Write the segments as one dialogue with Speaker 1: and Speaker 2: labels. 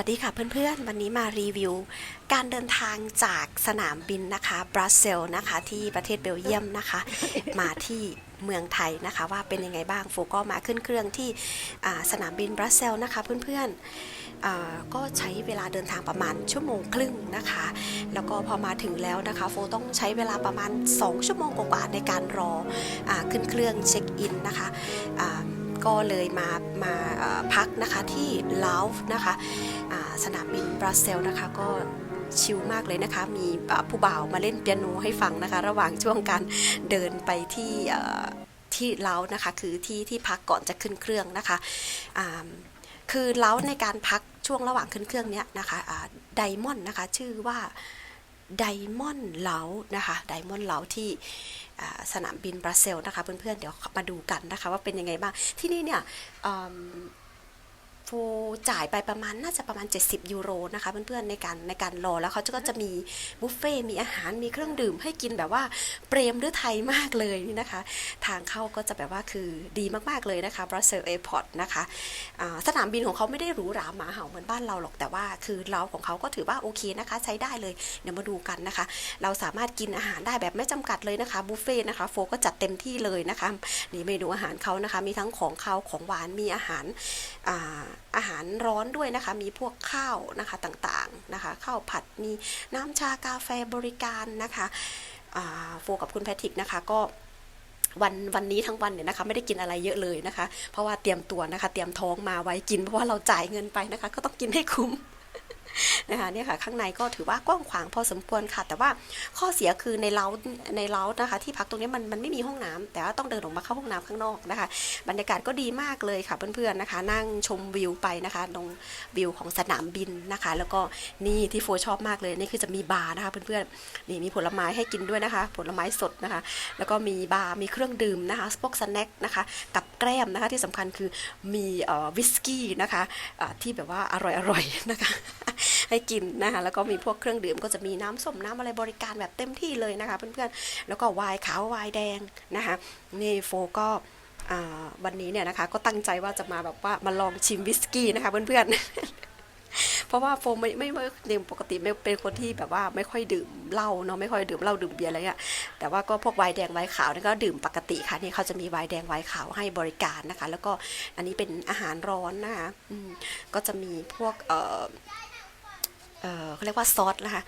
Speaker 1: วัสดีค่ะเพื่อนๆ วันนี้มารีวิว การเดินทางจากสนามบินนะคะบรัสเซลนะคะที่ประเทศเบลเยียมนะคะ มาที่เมืองไทยนะคะ ว่าเป็นยังไงบ้างโฟก็มาขึ้นเครื่องที่สนามบินบรัสเซลนะคะเพื่อนๆก็ใช้เวลาเดินทางประมาณชั่วโมงครึ่งนะคะ แล้วก็พอมาถึงแล้วนะคะโฟต้องใช้เวลาประมาณ 2 ชั่วโมงกว่าในการรออขึ้นเครื่องเช็คอินนะคะก็เลยมามาพักนะคะที่ลาวนะคะ สนามบินบรัสเซลนะคะก็ชิลมากเลยนะคะ มีผู้บ่าวมาเล่นเปียโนให้ฟังนะคะ ระหว่างช่วงการเดินไปที่ที่เล้านะคะคือที่ที่พักก่อนจะขึ้นเครื่องนะคะคือเล้าในการพักช่วงระหว่างขึ้นเครื่องเนี้ยนะคะไดมอนด์นะคะชื่อว่าไดมอนด์เล้านะคะไดมอนด์เล้าที่สนามบินบรัสเซลนะคะเพื่อนๆเดี๋ยวมาดูกันนะคะว่าเป็นยังไงบ้างที่นี่เนี่ย ฟูจ่ายไปประมาณน่าจะประมาณ 70 ยูโรนะคะเพื่อนๆในการในการรอแล้วเขาก็จะมีบุฟเฟ่ มีอาหาร มีเครื่องดื่มให้กินแบบว่าเปรมหรือไทยมากเลยนี่นะคะ ทางเข้าก็จะแบบว่าคือดีมากๆเลยนะคะบรัสเซลแอร์พอร์ตนะคะสนามบินของเขาไม่ได้หรูหราหมาเห่าเหมือนบ้านเราหรอกแต่ว่า คือเราของเขาก็ถือว่าโอเคนะคะ ใช้ได้เลยเดี๋ยวมาดูกันนะคะ เราสามารถกินอาหารได้แบบไม่จำกัดเลยนะคะบุฟเฟ่ต์นะคะโฟก็จัดเต็มที่เลยนะคะนี่เมนูอาหารเขานะคะ มีทั้งของเคาของหวานมีอาหารอ่าอาหารร้อนด้วยนะคะ มีพวกข้าวนะคะต่างๆนะคะ ข้าวผัดมีน้ำชากาแฟบริการนะคะโฟกับคุณแพทริกนะคะก็วันวันนี้ทั้งวันเนี่ยนะคะไม่ได้กินอะไรเยอะเลยนะคะ เพราะว่าเตรียมตัวนะคะ เตรียมท้องมาไว้กินเพราะว่าเราจ่ายเงินไปนะคะ ก็ต้องกินให้คุ้ม นะคะเนี่ยค่ะข้างในก็ถือว่ากว้างขวางพอสมควรค่ะ แต่ว่าข้อเสียคือในเล้าในเล้านะคะ ที่พักตรงนี้มันมันไม่มีห้องน้ำแต่ว่าต้องเดินออกมาเข้าห้องน้ำข้างนอกนะคะ บรรยากาศก็ดีมากเลยค่ะเพื่อนๆนะคะ นั่งชมวิวไปนะคะตรงวิวของสนามบินนะคะ แล้วก็นี่ที่โฟชอบมากเลยนี่คือจะมีบาร์นะคะเพื่อนๆนี่มีผลไม้ให้กินด้วยนะคะ ผลไม้สดนะคะ แล้วก็มีบาร์มีเครื่องดื่มนะคะพวกสแน็คนะคะกับแกล้มนะคะที่สำคัญคือมีอวิสกี้นะคะที่แบบว่าอร่อยๆนะคะให้กินนะคะแล้วก็มีพวกเครื่องดื่มก็จะมีน้ำส้มน้ำอะไรบริการแบบเต็มที่เลยนะคะเพื่อนๆแล้วก็ไวน์ขาวไวน์แดงนะคะนี่โฟก็วันนี้เนี่ยนะคะก็ตั้งใจว่าจะมาแบบว่ามาลองชิมวิสกี้นะคะเพื่อนๆ เพราะว่าโฟมไม่ไม่ไม่เนี่ยปกติไม่เป็นคนที่แบบว่าไม่ค่อยดื่มเหล้าเนาะไม่ค่อยดื่มเหล้าดื่มเบียร์อะไรเงี้ยแต่ว่าก็พวกไวน์แดงไวน์ขาวนี่ก็ดื่มปกติค่ะนี่เขาจะมีไวน์แดงไวน์ขาวให้บริการนะคะ แล้วก็อันนี้เป็นอาหารร้อนนะคะก็จะมีพวกเออเออเขาเรียกว่าซอสนะคะ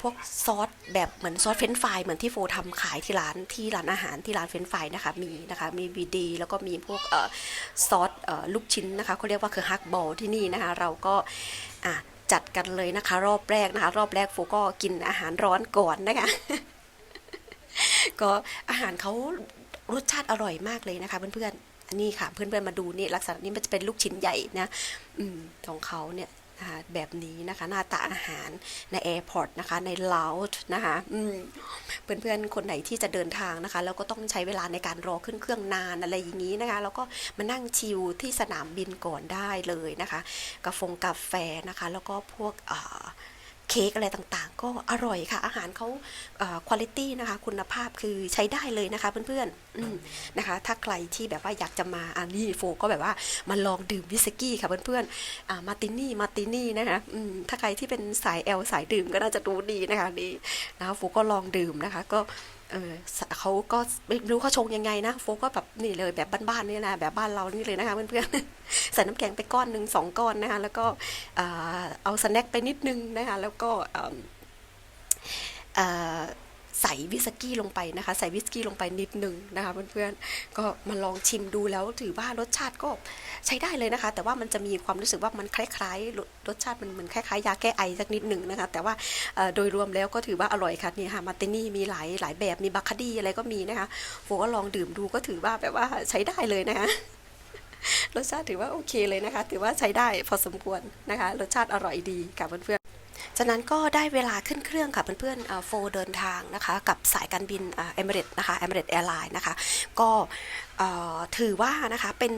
Speaker 1: พวกซอสแบบเหมือนซอสเฟรนช์ฟรายเหมือนที่โฟทำขายที่ร้านที่ร้านอาหารที่ร้านเฟรนช์ฟรายนะคะมีนะคะมีวีดีแล้วก็มีพวกซอสลูกชิ้นนะคะเขาเรียกว่าคือฮักบอลที่นี่นะคะเราก็จัดกันเลยนะคะ รอบแรกนะคะ รอบแรกโฟก็กินอาหารร้อนก่อนนะคะก็อาหารเขารสชาติอร่อยมากเลยนะคะ เพื่อนๆอันนี้ค่ะเพื่อนๆมาดูนี่ลักษณะนี้มันจะเป็นลูกชิ้นใหญ่นะอืมของเขาเนี่ย แบบนี้นะคะหน้าตาอาหารในแอร์พอร์ตนะคะในลาวด์นะคะอืมเพื่อนๆคนไหนที่จะเดินทางนะคะ แล้วก็ต้องใช้เวลาในการรอขึ้นเครื่องนานอะไรอย่างนี้นะคะ แล้วก็มานั่งชิลที่สนามบินก่อนได้เลยนะคะกาแฟกาแฟนะคะ แล้วก็พวกอ่า เค้กอะไรต่างๆ ก็อร่อยค่ะ อาหารเขาคุณภาพนะคะคุณภาพคือใช้ได้เลยนะคะเพื่อนๆนะคะ ถ้าใครที่แบบว่าอยากจะมาอันนี้โฟก็แบบว่ามาลองดื่มวิสกี้ค่ะเพื่อนๆอ่ามาตินี่มาตินี่นะคะถ้าใครที่เป็นสายแอลสายดื่มก็น่าจะรู้ดีนะคะดีนะโฟก็ลองดื่มนะคะก็ เออเขาก็ไม่รู้เขาชงยังไงนะ โฟก็แบบนี่เลยแบบบ้านๆนี่นะแบบบ้านเรานี่เลยนะคะเพื่อนๆใส่น้ำแข็งไปก้อนหนึ่งสองก้อนนะคะแล้วก็เอาสแน็คไปนิดนึงนะคะแล้วก็เอ่อ ใส่วิสกี้ลงไปนะคะ ใส่วิสกี้ลงไปนิดนึงนะคะเพื่อนๆก็มาลองชิมดูแล้วถือว่ารสชาติก็ใช้ได้เลยนะคะ แต่ว่ามันจะมีความรู้สึกว่ามันคล้ายๆรสชาติมันเหมือนคล้ายๆยาแก้ไอสักนิดหนึ่งนะคะ แต่ว่าโดยรวมแล้วก็ถือว่าอร่อยค่ะนี่ค่ะมาร์ตินี่มีหลายหลายแบบมีบัคคาดี้อะไรก็มีนะคะโฟก็ลองดื่มดูก็ถือว่าแบบว่าใช้ได้เลยนะคะรสชาติถือว่าโอเคเลยนะคะ ถือว่าใช้ได้พอสมควรนะคะ รสชาติอร่อยดีค่ะเพื่อนๆ จากนั้นก็ได้เวลาขึ้นเครื่องค่ะเพื่อนๆโฟเดินทางนะคะกับสายการบินเอมิเรตนะคะเอมิเรตแอร์ไลน์นะคะก็ถือว่านะคะเป็น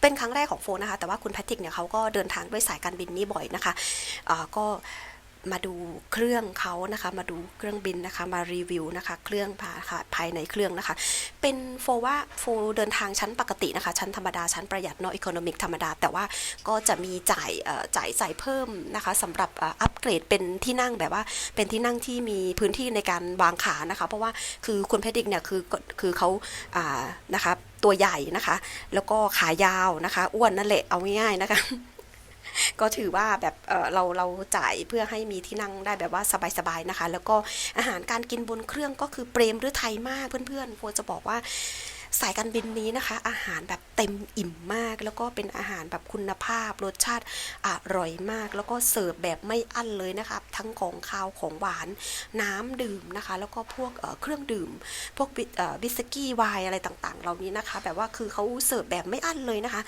Speaker 1: เป็นครั้งแรกของโฟนะคะแต่ว่าคุณแพทริกเนี่ยเขาก็เดินทางด้วยสายการบินนี้บ่อยนะคะะก็ มาดูเครื่องเขานะคะ มาดูเครื่องบินนะคะ มารีวิวนะคะ เครื่องภาค่ะภายในเครื่องนะคะ เป็นโฟว่าโฟเดินทางชั้นปกตินะคะ ชั้นธรรมดา ชั้นประหยัด no economic ธรรมดา แต่ว่าก็จะมีจ่ายเอ่อจ่ายใส่เพิ่มนะคะสำหรับอัปเกรดเป็นที่นั่งแบบว่า เป็นที่นั่งที่มีพื้นที่ในการวางขานะคะ เพราะว่าคือคุณเพดิกเนี่ยคือคือเขาอ่านะคะตัวใหญ่นะคะ แล้วก็ขายาวนะคะ อ้วนนั่นแหละเอาง่ายๆนะคะ ก็ถือว่าแบบเเราเราจ่ายเพื่อให้มีที่นั่งได้แบบว่าสบายๆนะคะ แล้วก็อาหารการกินบนเครื่องก็คือเปรมหรือไทยมากเพื่อนๆโฟจะบอกว่าสายการบินนี้นะคะ อาหารแบบ เต็มอิ่มมาก แล้วก็เป็นอาหารแบบคุณภาพรสชาติอร่อยมาก แล้วก็เสิร์ฟแบบไม่อั้นเลยนะคะทั้งของคาวของหวานน้ำดื่มนะคะ แล้วก็พวกเครื่องดื่ม พวกวิสกี้ไวน์อะไรต่างๆ เหล่านี้นะคะ แบบว่าคือเขาเสิร์ฟแบบไม่อั้นเลยนะคะ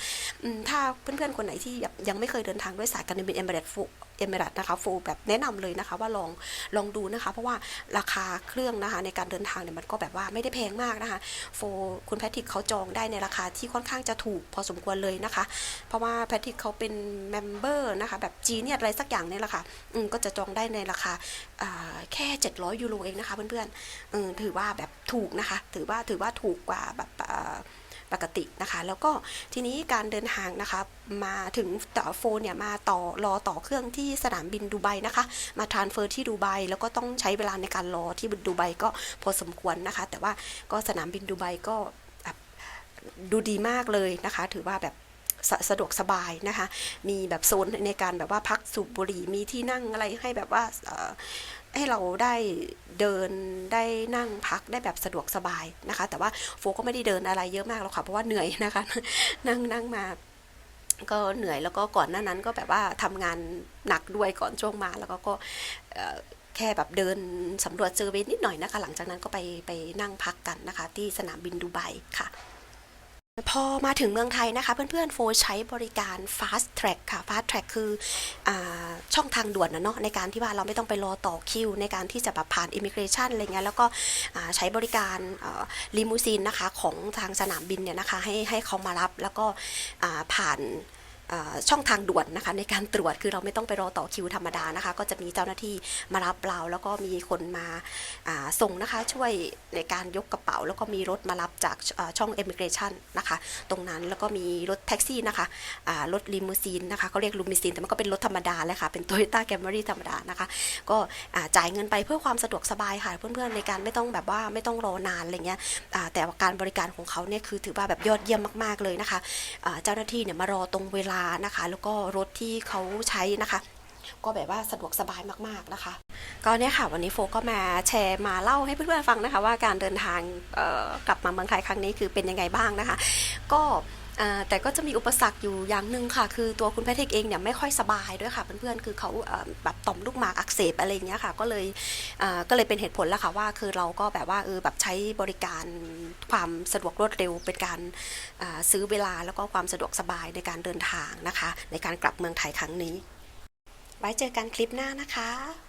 Speaker 1: ถ้าเพื่อนๆคนไหนที่ยังไม่เคยเดินทางด้วยสายการบินเอเมเรตฟูเอเมรัตนะคะฟูแบบแนะนำเลยนะคะว่าลองลองดูนะคะ เพราะว่าราคาเครื่องนะคะในการเดินทางเนี่ยมันก็แบบว่าไม่ได้แพงมากนะคะโฟคุณแพทริกเขาจองได้ในราคาที่ค่อนข้างจะถูกพอสมควรเลยนะคะ เพราะว่าแพทริกเขาเป็นเมมเบอร์นะคะแบบจีเนียอะไรสักอย่างเนี่ยแหละค่ะอืมก็จะจองได้ในราคาอ่าแค่ 700 ยูโรเองนะคะเพื่อนๆเออถือว่าแบบถูกนะคะ ถือว่าถือว่าถูกกว่าแบบปกตินะคะ แล้วก็ทีนี้การเดินทางนะคะ มาถึงต่อโฟนเนี่ยมาต่อรอต่อเครื่องที่สนามบินดูไบนะคะ มาทรานเฟอร์ที่ดูไบแล้วก็ต้องใช้เวลาในการรอที่ดูไบก็พอสมควรนะคะ แต่ว่าก็สนามบินดูไบก็ ดูดีมากเลยนะคะ ถือว่าแบบสะสะดวกสบายนะคะ มีแบบโซนในการแบบว่าพักสูบบุหรี่ มีที่นั่งอะไรให้แบบว่าให้เราได้เดินได้นั่งพักได้แบบสะดวกสบายนะคะ แต่ว่าโฟก็ไม่ได้เดินอะไรเยอะมากหรอกค่ะ เพราะว่าเหนื่อยนะคะ นั่งนั่งมาก็เหนื่อยแล้วก็ก่อนหน้านั้นก็แบบว่าทำงานหนักด้วยก่อนช่วงมาแล้วก็ก็แค่แบบเดินสำรวจเซอร์เวนิดหน่อยนะคะ หลังจากนั้นก็ไปไปนั่งพักกันนะคะ ที่สนามบินดูไบค่ะ พอมาถึงเมืองไทยนะคะ เพื่อนๆโฟใช้บริการ fast track ค่ะ fast track คืออช่องทางด่วนนะเนาะในการที่ว่าเราไม่ต้องไปรอต่อคิว ในการที่จะแบบผ่าน immigration อะไรเงี้ยแล้วก็ใช้บริการลิมูซีนนะคะของทางสนามบินเนี่ยนะคะให้ให้เขามารับแล้วก็ผ่าน ช่องทางด่วนนะคะในการตรวจคือเราไม่ต้องไปรอต่อคิวธรรมดานะคะ ก็จะมีเจ้าหน้าที่มารับเราแล้วก็มีคนมาาส่งนะคะช่วยในการยกกระเป๋า แล้วก็มีรถมารับจากาช่อง immigration นะคะ ตรงนั้นแล้วก็มีรถแท็กซี่นะคะรถลิมูซีนนะคะเขาเรียกลิมูซีนแต่มันก็เป็นรถธรรมดาเลยค่ะเป็น Toyota Camry ธรรมดานะคะ ก็จ่ายเงินไปเพื่อความสะดวกสบายค่ะ เพื่อนๆในการไม่ต้องแบบว่าไม่ต้องรอนานอะไรเงี้ยแต่การบริการของเขาเนี่ยคือถือว่าแบบยอดเยี่ยมมากๆเลยนะคะเจ้าหน้าที่เนี่ยมารอตรงเวลานะคะ แล้วก็รถที่เขาใช้นะคะ ก็แบบว่าสะดวกสบายมากๆนะคะ ก็เนี่ยค่ะวันนี้โฟก็มาแชร์มาเล่าให้เพื่อนๆฟังนะคะ ว่าการเดินทางกลับมาเมืองไทยครั้งนี้คือเป็นยังไงบ้างนะคะ ก็ แต่ก็จะมีอุปสรรคอยู่อย่างหนึ่งค่ะ คือตัวคุณแพทริกเองเนี่ยไม่ค่อยสบายด้วยค่ะเพื่อนๆคือเขาแบบต่อมลูกหมากอักเสบอะไรอย่างเงี้ยค่ะ ก็เลยก็เลยเป็นเหตุผลแล้วค่ะว่า คือเราก็แบบว่าเออแบบใช้บริการความสะดวกรวดเร็วเป็นการซื้อเวลาแล้วก็ความสะดวกสบายในการเดินทางนะคะ ในการกลับเมืองไทยครั้งนี้ ไว้เจอกันคลิปหน้านะคะ